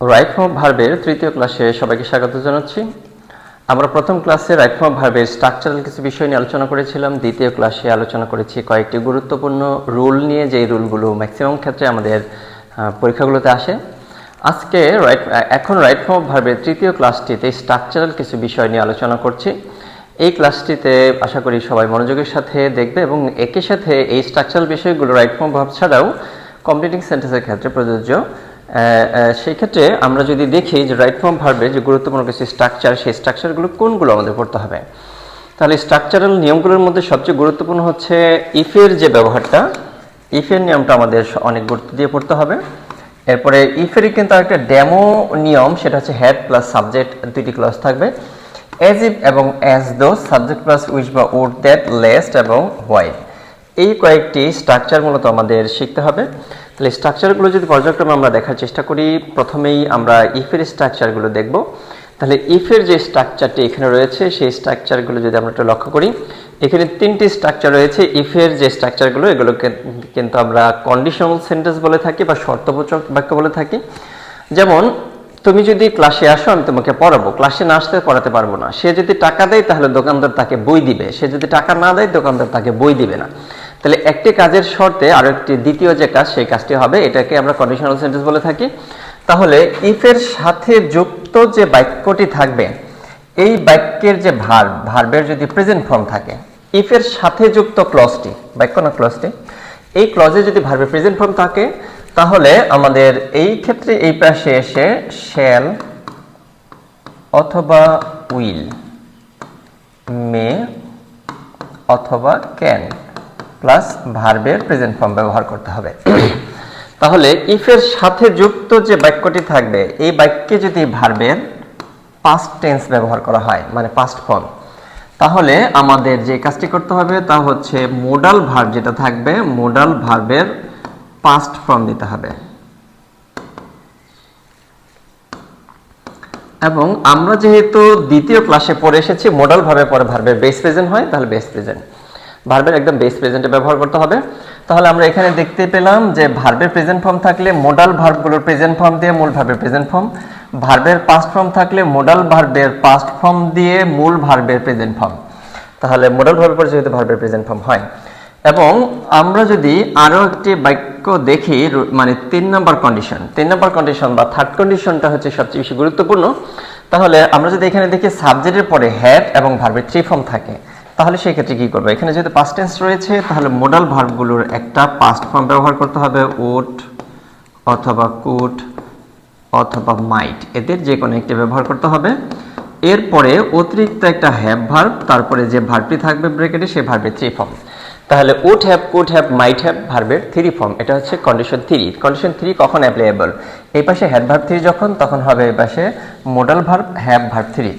Right form ভার্বের তৃতীয় ক্লাসে সবাইকে স্বাগত জানাচ্ছি। আমরা প্রথম ক্লাসে রাইট ফর্ম ভার্বের স্ট্রাকচারাল কিছু বিষয় নিয়ে আলোচনা করেছিলাম। দ্বিতীয় ক্লাসে আলোচনা করেছি কয়েকটি গুরুত্বপূর্ণ রুল নিয়ে, যেই রুলগুলো ম্যাক্সিমাম ক্ষেত্রে আমাদের পরীক্ষাগুলোতে আসে। আজকে রাইট এখন রাইট ফর্ম ভার্বের তৃতীয় ক্লাসটিতে স্ট্রাকচারাল কিছু বিষয় নিয়ে আলোচনা করছি। এই ক্লাসটিতে আশা করি সবাই মনোযোগের সাথে দেখবে এবং একই সাথে এই স্ট্রাকচারাল বিষয়গুলো রাইট ফর্ম ভার্ব ছাড়াও কমপ্লিটিং সেন্টেন্সের ক্ষেত্রে প্রযোজ্য। সেই ক্ষেত্রে আমরা যদি দেখি যে রাইট ফর্ম ভার্বে যে গুরুত্বপূর্ণ কিছু স্ট্রাকচার সেই স্ট্রাকচারগুলো কোনগুলো আমাদের পড়তে হবে? তাহলে স্ট্রাকচারাল নিয়মগুলোর মধ্যে সবচেয়ে গুরুত্বপূর্ণ হচ্ছে ইফের যে ব্যবহারটা ইফের নিয়মটা আমাদের অনেক গুরুত্ব দিয়ে পড়তে হবে। এরপরে ইফেরই কিন্তু একটা ডেমো নিয়ম, সেটা হচ্ছে হেড প্লাস সাবজেক্ট দুইটি ক্লাস থাকবে। অ্যাজ ইফ এবং as though subject plus wish বা উড দ্যাট লেস্ট এবং হোয়াই এই কয়েকটি স্ট্রাকচার মূলত আমাদের শিখতে হবে। তাহলে স্ট্রাকচারগুলো যদি পর্যায়ক্রমে আমরা দেখার চেষ্টা করি, প্রথমেই আমরা ইফের স্ট্রাকচারগুলো দেখব। তাহলে ইফের যে স্ট্রাকচারটি এখানে রয়েছে, সেই স্ট্রাকচারগুলো যদি আমরা একটু লক্ষ্য করি, এখানে তিনটি স্ট্রাকচার রয়েছে। ইফের যে স্ট্রাকচারগুলো এগুলোকে কিন্তু আমরা কন্ডিশনাল সেন্টেন্স বলে থাকি বা শর্তবোচক বাক্য বলে থাকি। যেমন, তুমি যদি ক্লাসে আসো, আমি তোমাকে পড়াবো। ক্লাসে না আসতে পড়াতে পারব না। সে যদি টাকা দেয়, তাহলে দোকানদার তাকে বই দিবে। সে যদি টাকা না দেয়, দোকানদার তাকে বই দিবে না। তাহলে একটি কাজের শর্তে আরও একটি দ্বিতীয় যে কাজ, সেই কাজটি হবে, এটাকে আমরা কন্ডিশনাল সেন্টেন্স বলে থাকি। তাহলে ইফের সাথে যুক্ত যে বাক্যটি থাকবে, এই বাক্যের যে ভার ভার্বের যদি প্রেজেন্ট ফর্ম থাকে ইফের সাথে যুক্ত ক্লজটি বাক্য না ক্লজটি এই ক্লজে যদি ভার্বের প্রেজেন্ট ফর্ম থাকে, তাহলে আমাদের এই ক্ষেত্রে এই পাশে এসে শ্যাল অথবা উইল মে অথবা ক্যান প্লাস ভার্বের প্রেজেন্ট ফর্ম ব্যবহার করতে হবে। তাহলে ইফের সাথে যুক্ত যে বাক্যটি থাকবে, এই বাক্যে যদি ভার্বের পাস্ট টেন্স ব্যবহার করা হয় মানে পাস্ট ফর্ম তাহলে আমাদের যে কাজটি করতে হবে তা হচ্ছে মোডাল ভার্ব যেটা থাকবে মোডাল ভার্বের পাস্ট ফর্ম দিতে হবে। এবং আমরা যেহেতু দ্বিতীয় ক্লাসে পড়ে এসেছি মোডাল ভার্বের পরে ভার্বের বেস প্রেজেন্ট হয়, তাহলে বেস প্রেজেন্ট ভার্বের একদম বেস প্রেজেন্টে ব্যবহার করতে হবে। তাহলে আমরা এখানে দেখতে পেলাম যে ভার্বের প্রেজেন্ট ফর্ম থাকলে মোডাল ভার্বগুলোর প্রেজেন্ট ফর্ম দিয়ে মূল ভার্বের প্রেজেন্ট ফর্ম ভার্বের পাস্ট ফর্ম থাকলে মোডাল ভার্বের পাস্ট ফর্ম দিয়ে মূল ভার্বের প্রেজেন্ট ফর্ম তাহলে মোডাল ভার্বের পরে যেহেতু ভার্বের প্রেজেন্ট ফর্ম হয়। এবং আমরা যদি আরও একটি বাক্য দেখি মানে তিন নম্বর কন্ডিশন তিন নম্বর কন্ডিশন বা থার্ড কন্ডিশনটা হচ্ছে সবচেয়ে বেশি গুরুত্বপূর্ণ। তাহলে আমরা যদি এখানে দেখি সাবজেক্টের পরে হ্যাড এবং ভার্বের থ্রি ফর্ম থাকে। তাহলে সেই ক্ষেত্রে কি করব? এখানে যেহেতু পাস্ট টেন্স রয়েছে, তাহলে মোডাল ভার্বগুলোর একটা পাস্ট ফর্ম ব্যবহার করতে হবে। ওট অথবা কুট অথবা মাইট এদের যে কোনো একটি ব্যবহার করতে হবে। এরপরে অতিরিক্ত একটা হ্যাভ ভার্ব তারপরে যে ভার্বটি থাকবে ব্রেকেটে সেই ভার্বের থ্রি ফর্ম তাহলে would have could have might have ভার্বের থ্রি ফর্ম এটা হচ্ছে কন্ডিশন থ্রি কন্ডিশন থ্রি কখন অ্যাপ্লাইয়েবল এই পাশে হ্যাভ ভার্ব থ্রি যখন, তখন হবে এই পাশে modal verb have verb three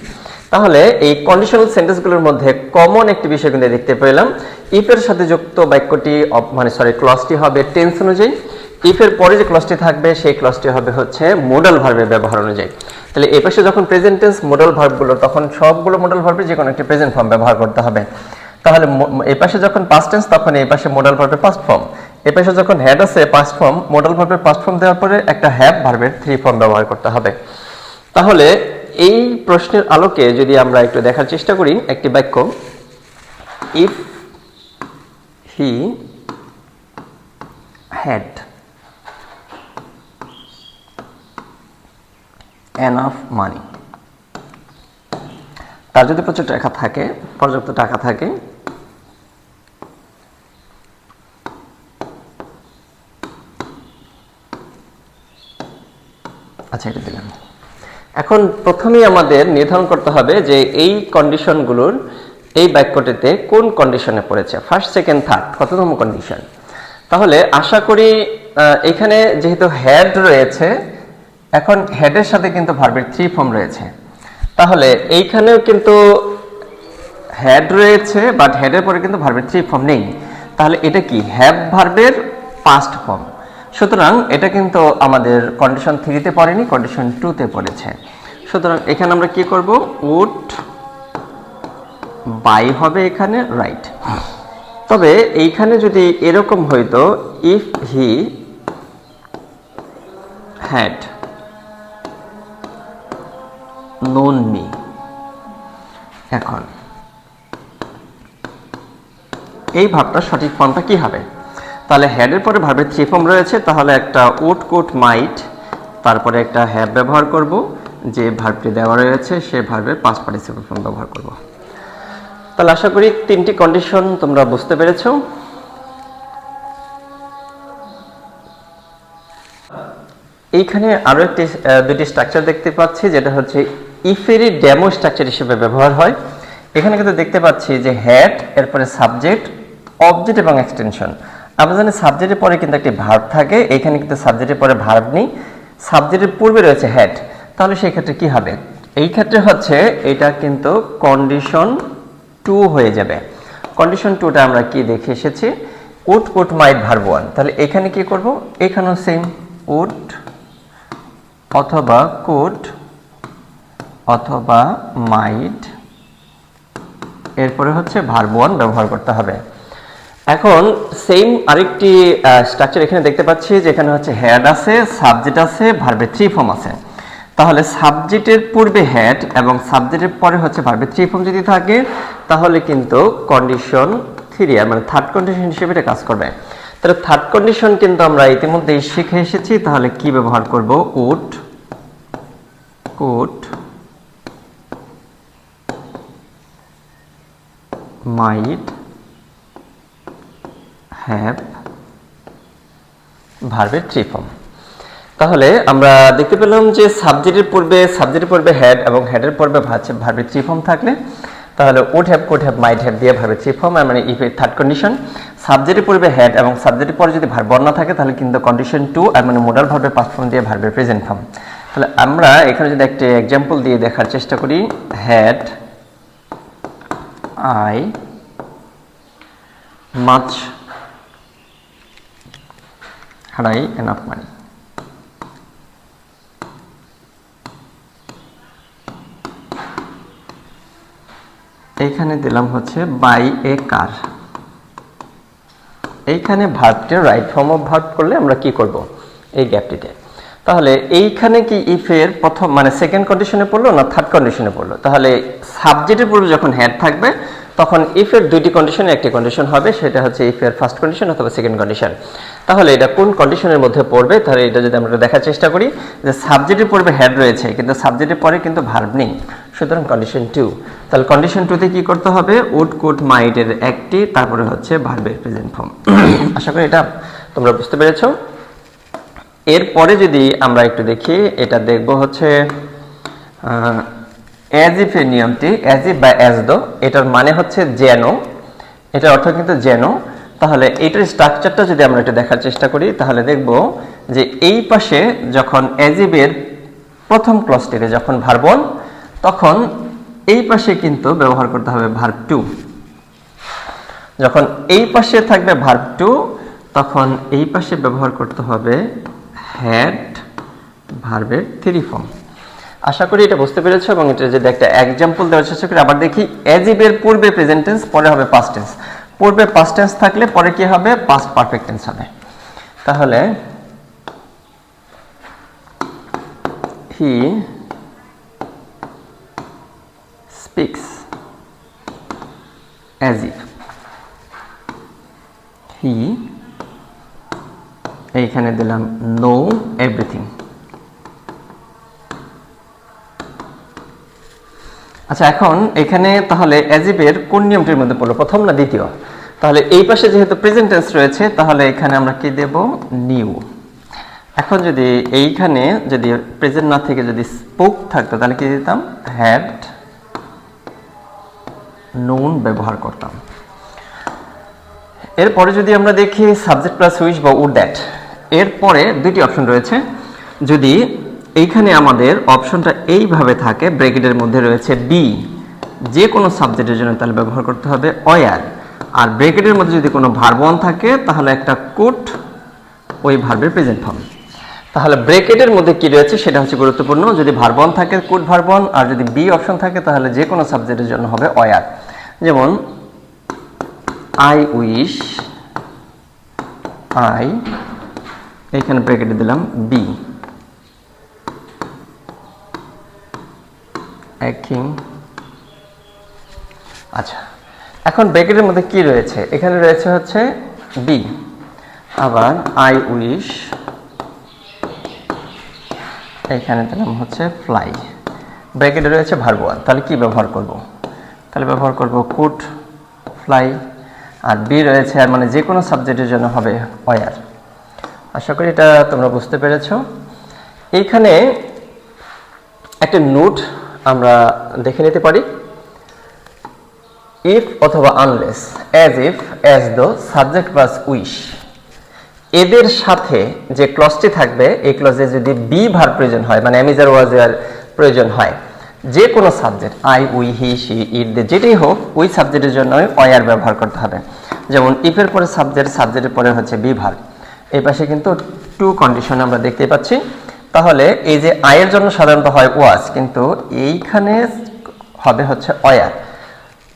তাহলে এই কন্ডিশনাল সেন্টেন্সগুলোর মধ্যে কমন একটি বিষয় কিন্তু দেখতে পেলাম। ইফের সাথে যুক্ত বাক্যটি মানে সরি ক্লসটি হবে টেন্স অনুযায়ী। ইফের পরে যে ক্লসটি থাকবে, সেই ক্লসটি হবে হচ্ছে মোডাল ভার্বের ব্যবহার অনুযায়ী। তাহলে এই পাশে যখন প্রেজেন্ট টেন্স মোডাল ভার্বগুলো তখন সবগুলো মোডাল ভার্বে যে কোনো একটি প্রেজেন্ট ফর্ম ব্যবহার করতে হবে। তাহলে এই পাশে যখন পাস্ট টেন্স তখন এই পাশে মোডাল ভার্বের পাস্ট ফর্ম এই পাশে যখন হ্যাড আছে পাস্ট ফর্ম মোডাল ভার্বের পাস্ট ফর্ম দেওয়ার পরে একটা হ্যাভ ভার্বের থ্রি ফর্ম ব্যবহার করতে হবে। তাহলে এই প্রশ্নের আলোকে যদি আমরা একটু দেখার চেষ্টা করি, একটি বাক্য if he had enough money তার যদি প্রচুর টাকা থাকে, পর্যাপ্ত টাকা থাকে আচ্ছা এটা দিলাম। এখন প্রথমেই আমাদের নির্ধারণ করতে হবে যে এই কন্ডিশনগুলোর এই বাক্যটিতে কোন কন্ডিশনে পড়েছে? ফার্স্ট সেকেন্ড থার্ড কততম কন্ডিশন তাহলে আশা করি এখানে যেহেতু হেড রয়েছে, এখন হেডের সাথে কিন্তু ভার্বের থ্রি ফর্ম রয়েছে। তাহলে এইখানেও কিন্তু হেড রয়েছে বাট হেডের পরে কিন্তু ভার্বের থ্রি ফর্ম নেই। তাহলে এটা কি? হ্যাভ ভার্বের পাস্ট ফর্ম সুতরাং এটা কিন্তু আমাদের কন্ডিশন থ্রিতে পড়েনি কন্ডিশন টুতে পড়েছে। সুতরাং এখানে আমরা কি করব? উড বাই হবে এখানে রাইট তবে এইখানে যদি এরকম হইতো if he had known me এখন, এই ভাবটা সঠিক ফর্মটা কি হবে? তাহলে হ্যাডের পরে ভার্বের থ্রি ফর্ম রয়েছে, তাহলে একটা উড কোট মাইট তারপরে একটা হ্যাভ ব্যবহার করব, যে ভার্বটি দেওয়া রয়েছে, সে ভার্বের পাঁচ পার্টিসিপেল ফর্ম ব্যবহার করব। তাহলে আশা করি তিনটি কন্ডিশন তোমরা বুঝতে পেরেছ। এইখানে আরও একটি দুটি স্ট্রাকচার দেখতে পাচ্ছি, যেটা হচ্ছে ইফেরি ডেমো স্ট্রাকচার হিসেবে ব্যবহার হয়। এখানে কিন্তু দেখতে পাচ্ছি যে হ্যাড এরপরে সাবজেক্ট অবজেক্ট এবং এক্সটেনশন আমরা জানি সাবজেক্টের পরে কিন্তু একটি ভার্ব থাকে। এখানে কিন্তু সাবজেক্টের পরে ভার্ব নেই। সাবজেক্টের পূর্বে রয়েছে হ্যাড তাহলে সেই ক্ষেত্রে কি হবে? এই ক্ষেত্রে হচ্ছে এটা কিন্তু কন্ডিশন টু হয়ে যাবে। কন্ডিশন টুটা আমরা কি দেখে এসেছি? উড কুট মাইট ভার্ব ওয়ান তাহলে এখানে কি করব? এখানেও সেম উড অথবা কুড অথবা মাইট এরপরে হচ্ছে ভার্ব ওয়ান ব্যবহার করতে হবে। এখন সেম আরেকটি স্ট্রাকচার এখানে দেখতে পাচ্ছি, যেখানে হচ্ছে হেড আছে সাবজেক্ট আছে ভার্বের থ্রি ফর্ম আছে। তাহলে সাবজেক্টের পূর্বে হেড এবং সাবজেক্টের পরে হচ্ছে ভার্বের থ্রি ফর্ম যদি থাকে, তাহলে কিন্তু কন্ডিশন থ্রি আর মানে থার্ড কন্ডিশন হিসেবে এটা কাজ করবে। তাহলে থার্ড কন্ডিশন কিন্তু আমরা ইতিমধ্যেই শিখে এসেছি, তাহলে কি ব্যবহার করব? উড কুড মাইট হ্যাভ ভার্বের থ্রি ফর্ম তাহলে আমরা দেখতে পেলাম যে সাবজেক্টের পূর্বে সাবজেক্টের পূর্বে হেড এবং হেডের পূর্বে ভার্বের থ্রি ফর্ম থাকলে, তাহলে would have could have might have দিয়ে ভার্বের থ্রি ফর্ম মানে ইফ থার্ড কন্ডিশন সাবজেক্টের পূর্বে হেড এবং সাবজেক্টের পরে যদি ভার্ব না থাকে, তাহলে কিন্তু কন্ডিশন টু আর মানে মোডাল ভার্বের পাস্ট ফর্ম দিয়ে ভার্বের প্রেজেন্ট ফর্ম তাহলে আমরা এখানে যদি একটি এক্সাম্পল দিয়ে দেখার চেষ্টা করি had I much I enough money? এইখানে দিলাম হচ্ছে বাই এ কার এইখানে ভার্বটি রাইট ফর্ম অফ ভার্ব করলে আমরা কি করব? এই গ্যাপটিতে তাহলে এইখানে কি ইফের প্রথম মানে সেকেন্ড কন্ডিশনে পড়ল না থার্ড কন্ডিশনে পড়ল? তাহলে সাবজেক্টের পূর্বে যখন হ্যাড থাকবে তখন ইফের দুইটি কন্ডিশনে একটি কন্ডিশন হবে, সেটা হচ্ছে ইফের ফার্স্ট কন্ডিশন অথবা সেকেন্ড কন্ডিশন তাহলে এটা কোন কন্ডিশনের মধ্যে পড়বে? তাহলে এটা যদি আমরা দেখার চেষ্টা করি, যে সাবজেক্টের পূর্বে হ্যাড রয়েছে, কিন্তু সাবজেক্টের পরে কিন্তু ভার্ব নেই। সুতরাং কন্ডিশন টু তাহলে কন্ডিশন টুতে কি করতে হবে? উড কুড মাইটের একটি, তারপরে হচ্ছে ভার্বের প্রেজেন্ট ফর্ম আশা করি এটা তোমরা বুঝতে পেরেছ। এরপরে যদি আমরা একটু দেখি, এটা দেখব হচ্ছে অ্যাজ ইফ এর নিয়মটি অ্যাজ ইফ বা অ্যাজ দো এটার মানে হচ্ছে যেন, এটার অর্থ কিন্তু যেন। তাহলে এটার স্ট্রাকচারটা যদি আমরা একটু দেখার চেষ্টা করি, তাহলে দেখব যে এই পাশে যখন অ্যাজিবের প্রথম ক্লসটিতে যখন ভার্বন তখন এই পাশে কিন্তু ব্যবহার করতে হবে ভার্ব টু যখন এই পাশে থাকবে ভার্ব টু তখন এই পাশে ব্যবহার করতে হবে হ্যাড ভার্বের থ্রি ফর্ম আশা করি এটা বুঝতে পেরেছ এবং এটা যদি একটা এক্সাম্পল দেওয়ার চেষ্টা করি, আবার দেখি অ্যাজিবের পূর্বে প্রেজেন্ট টেন্স পরে হবে পাস্ট টেন্স পূর্বে পাস্ট টেন্স থাকলে পরে কি হবে? পাস্ট পারফেক্ট টেন্স হবে। তাহলে হি স্পিক্স ইফ হি এইখানে দিলাম নো এভরিথিং আচ্ছা এখন এখানে তাহলে অ্যাজিবের কোন নিয়মটির মধ্যে পড়ল? প্রথম না দ্বিতীয়? তাহলে এই পাশে যেহেতু প্রেজেন্ট টেন্স রয়েছে, তাহলে এখানে আমরা কি দেব? নিউ এখন যদি এইখানে যদি প্রেজেন্ট না থেকে যদি স্পোক থাকতো, তাহলে কি দিতাম? হ্যাড নোন ব্যবহার করতাম। এরপরে যদি আমরা দেখি সাবজেক্ট প্লাস উইশ বা উড দ্যাট এরপরে দুটি অপশন রয়েছে। যদি এইখানে আমাদের অপশনটা এইভাবে থাকে ব্রেকেটের মধ্যে রয়েছে বি যে কোনো সাবজেক্টের জন্য তাহলে ব্যবহার করতে হবে অয়ার। আর ব্রেকেটের মধ্যে যদি কোনো ভার্বন থাকে, তাহলে একটা কুট ওই ভার্বের প্রেজেন্ট ফর্ম তাহলে ব্রেকেটের মধ্যে কি রয়েছে সেটা হচ্ছে গুরুত্বপূর্ণ। যদি ভার্বন থাকে কুট ভার্বন আর যদি বি অপশন থাকে, তাহলে যে কোনো সাবজেক্টের জন্য হবে অয়ার। যেমন আই উইশ আই এখানে ব্রেকেটে দিলাম বি একই আচ্ছা এখন ব্র্যাকেটের মধ্যে কি রয়েছে? এখানে রয়েছে হচ্ছে বি আবার আই উইশ এখানে দিলাম হচ্ছে ফ্লাই ব্র্যাকেটে রয়েছে ভার্ব ওয়ান তাহলে কি ব্যবহার করব? তাহলে ব্যবহার করব কুট ফ্লাই আর বি রয়েছে আর মানে যে কোনো সাবজেক্টের জন্য হবে ওয়ার আশা করি এটা তোমরা বুঝতে পেরেছ। এইখানে একটা নোট আমরা দেখে নিতে পারি। ইফ অথবা unless as if as the subject plus wish এদের সাথে যে ক্লজটি থাকবে, এই ক্লজে যদি বি ভার প্রয়োজন হয় মানে অ্যামিজার ওয়াজের প্রয়োজন হয়, যে কোনো subject I we he she it they যেটাই হোক, ওই সাবজেক্টের জন্য অয়ার ব্যবহার করতে হবে। যেমন ইফের পরে সাবজেক্ট সাবজেক্টের পরে হচ্ছে বি ভার এই পাশে কিন্তু টু কন্ডিশন আমরা দেখতে পাচ্ছি। তাহলে এই যে আয়ের জন্য সাধারণত হয় ওয়াজ কিন্তু এইখানে হবে হচ্ছে অয়ার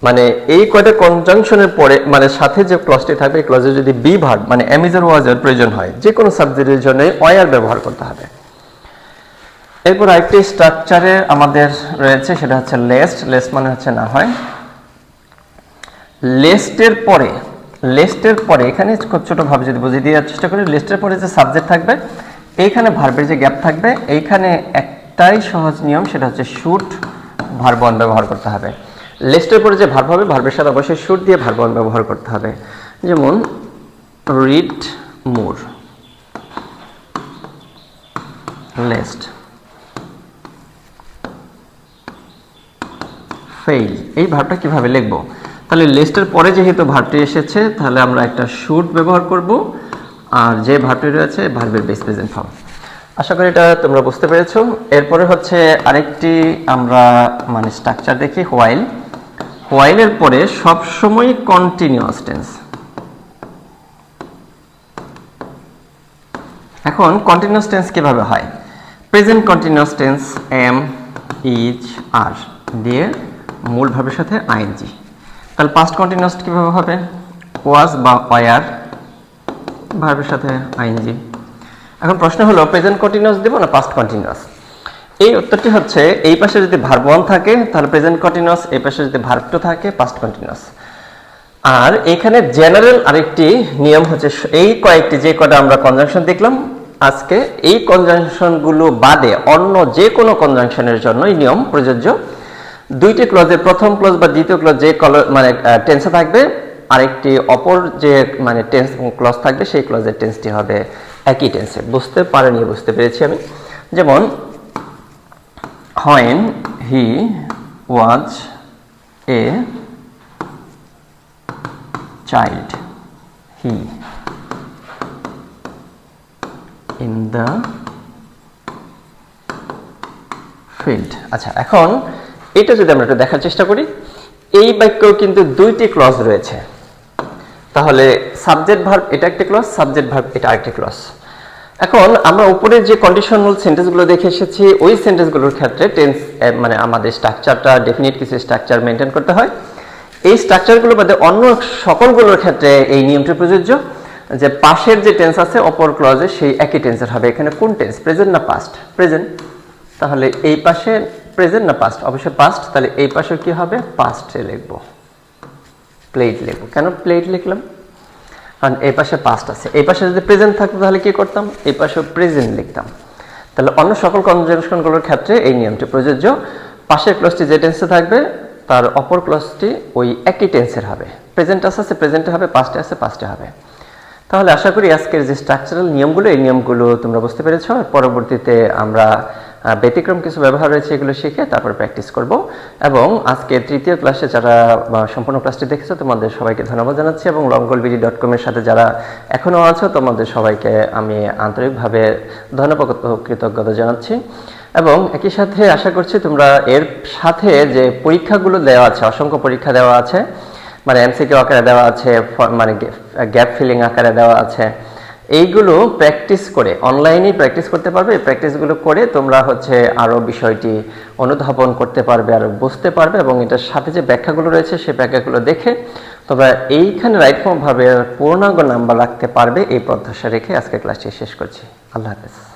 মানে এই কয়টা কনজাংশনের পরে মানে সাথে যে ক্লজটি থাকবে, এই ক্লজে যদি বি ভার্ব মানে অ্যামিজার ওয়াজের প্রয়োজন হয় যে কোনো সাবজেক্টের জন্য অয়ার ব্যবহার করতে হবে। এরপর আরেকটি স্ট্রাকচারে আমাদের রয়েছে, সেটা হচ্ছে লেস্ট লেস্ট মানে হচ্ছে না হয়। লেস্টের পরে লেস্টের পরে, এখানে ছোটোভাবে যদি বুঝিয়ে দেওয়ার চেষ্টা করি লেস্টের পরে যে সাবজেক্ট থাকবে এইখানে ভার্বের যে গ্যাপ থাকবে, এইখানে একটাই সহজ নিয়ম, সেটা হচ্ছে শুট ভার্বন ব্যবহার করতে হবে। লেস্টের পরে যে ভার্ব হবে ভার্বের সাথে অবশ্যই শুট দিয়ে ভার্বন ব্যবহার করতে হবে। যেমন রিড মোর লেস্ট ফেইল এই ভার্বটা কীভাবে লিখব? তাহলে লেস্টের পরে যেহেতু ভার্বটি এসেছে, তাহলে আমরা একটা শুট ব্যবহার করব। আর যে ভার্বটি রয়েছে ভার্বের বেস প্রেজেন্ট ফর্ম আশা করি এটা তোমরা বুঝতে পেরেছ। এরপরে হচ্ছে আরেকটি আমরা মানে স্ট্রাকচার দেখি হোয়াইল হোয়াইলের পরে সবসময় কন্টিনিউয়াস টেন্স এখন কন্টিনিউয়াস টেন্স কীভাবে হয়? Present continuous tense am is are দিয়ে মূল ভাবের সাথে আইএনজি তাহলে পাস্ট কন্টিনিউয়াস কীভাবে হবে? ওয়াজ বা ওয়ার ভার্বের সাথে আইএনজি এখন প্রশ্ন হলো প্রেজেন্ট কন্টিনিউয়াস দেব না পাস্ট কন্টিনিউয়াস এই উত্তরটি হচ্ছে, এই পাশে যদি ভার্ব ওয়ান থাকে, তাহলে প্রেজেন্ট কন্টিনিউয়াস এই পাশে যদি ভার্ব টু থাকে পাস্ট কন্টিনিউয়াস আর এখানে জেনারেল আরেকটি নিয়ম হচ্ছে, এই কয়েকটি যে কটা আমরা কনজাংশন দেখলাম, আজকে এই কনজাংশনগুলো বাদে অন্য যে কোনো কনজাংশনের জন্য এই নিয়ম প্রযোজ্য। দুইটি ক্লজের প্রথম ক্লজ বা দ্বিতীয় ক্লজ যে মানে টেন্সে থাকবে আরেকটি অপর যে মানে টেন্স ক্লজ থাকবে, সেই ক্লজের টেন্সটি হবে একই টেন্সে বুঝতে পারেনি বুঝতে পেরেছি আমি। যেমন, when he was A child, he in the field. আচ্ছা এখন এটা যদি আমরা একটু দেখার চেষ্টা করি, এই বাক্যেও কিন্তু দুইটি ক্লজ রয়েছে। তাহলে সাবজেক্ট ভার্ব এটা একটা ক্লজ সাবজেক্ট ভার্ব এটা আরেকটি ক্লস এখন আমরা উপরে যে কন্ডিশনাল সেন্টেন্সগুলো দেখে এসেছি, ওই সেন্টেন্সগুলোর ক্ষেত্রে টেন্স মানে আমাদের স্ট্রাকচারটা ডেফিনিট কিছু স্ট্রাকচার মেনটেন করতে হয়। এই স্ট্রাকচারগুলো বাদে অন্য সকলগুলোর ক্ষেত্রে এই নিয়মটি প্রযোজ্য, যে পাশের যে টেন্স আছে, অপর ক্লজে সেই একই টেন্সের হবে। এখানে কোন টেন্স প্রেজেন্ট না পাস্ট প্রেজেন্ট তাহলে এই পাশে প্রেজেন্ট না পাস্ট অবশ্যই পাস্ট তাহলে এই পাশে কি হবে? পাস্টে লিখব। প্লেট লিখব। কেন প্লেট লিখলাম? কারণ এই পাশে পাস্ট আছে। এই পাশে যদি প্রেজেন্ট থাকতো তাহলে কি করতাম? এই পাশে প্রেজেন্ট লিখতাম। তাহলে অন্য সকল কনজাংশনগুলোর ক্ষেত্রে এই নিয়মটি প্রযোজ্য। পাশের ক্লসটি যে টেন্সে থাকবে, তার অপর ক্লসটি ওই একই টেন্সের হবে। প্রেজেন্ট আছে প্রেজেন্টে হবে পাস্টে আছে পাস্টে হবে। তাহলে আশা করি আজকের যে স্ট্রাকচারাল নিয়মগুলো, এই নিয়মগুলো তোমরা বুঝতে পেরেছ। পরবর্তীতে আমরা ব্যতিক্রম কিছু ব্যবহার রয়েছে এগুলো শিখে তারপর প্র্যাকটিস করব। এবং আজকে তৃতীয় ক্লাসে যারা সম্পূর্ণ ক্লাসটি দেখেছ, তোমাদের সবাইকে ধন্যবাদ জানাচ্ছি এবং লঙ্গলবিডি ডট কমের সাথে যারা এখনও আছো, তোমাদের সবাইকে আমি আন্তরিকভাবে ধন্যবাদ কৃতজ্ঞতা জানাচ্ছি। এবং একই সাথে আশা করছি তোমরা এর সাথে যে পরীক্ষাগুলো দেওয়া আছে, অসংখ্য পরীক্ষা দেওয়া আছে মানে এমসিকিউ আকারে দেওয়া আছে মানে গ্যাপ ফিলিং আকারে দেওয়া আছে এইগুলো প্র্যাকটিস করে অনলাইনেই প্র্যাকটিস করতে পারবে প্র্যাকটিসগুলো করে তোমরা হচ্ছে আরও বিষয়টি অনুধাবন করতে পারবে, আর বুঝতে পারবে এবং এটার সাথে যে ব্যাখ্যাগুলো রয়েছে সেই ব্যাখ্যাগুলো দেখে তোমরা এইখানে রাইটভাবে পূর্ণাঙ্গ নাম্বার রাখতে পারবে এই প্রত্যাশা রেখে আজকে ক্লাসটি শেষ করছি। আল্লাহ হাফেজ।